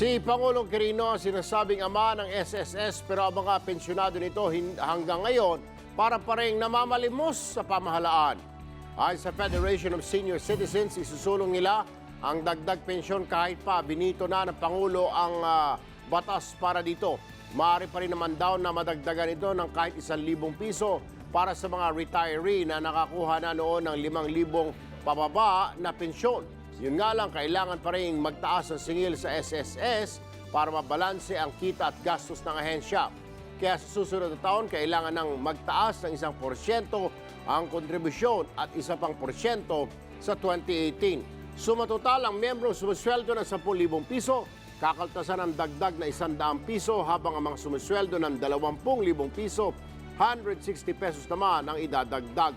Si Pangulong Quirino sinasabing ama ng SSS pero ang mga pensyonado nito hanggang ngayon para pa rin namamalimos sa pamahalaan. Ayon sa Federation of Senior Citizens, isusulong nila ang dagdag pensyon kahit pa binito na ng Pangulo ang ah, batas para dito. Maaari pa rin naman daw na madagdagan ito ng kahit isang libong piso para sa mga retiree na nakakuha na noon ng limang libong pababa na pensyon. Yun nga lang, kailangan pa rin magtaas ang singil sa SSS para mabalanse ang kita at gastos ng ahensya. Kaya sa susunod na taon, kailangan ng magtaas ng isang porsyento ang kontribusyon at isa pang porsyento sa 2018. Sumatotal ang membrong sumusweldo ng 10,000 piso, kakaltasan ng dagdag na 100 piso habang ang mga sumusweldo ng 20,000 piso, 160 pesos naman ang idadagdag.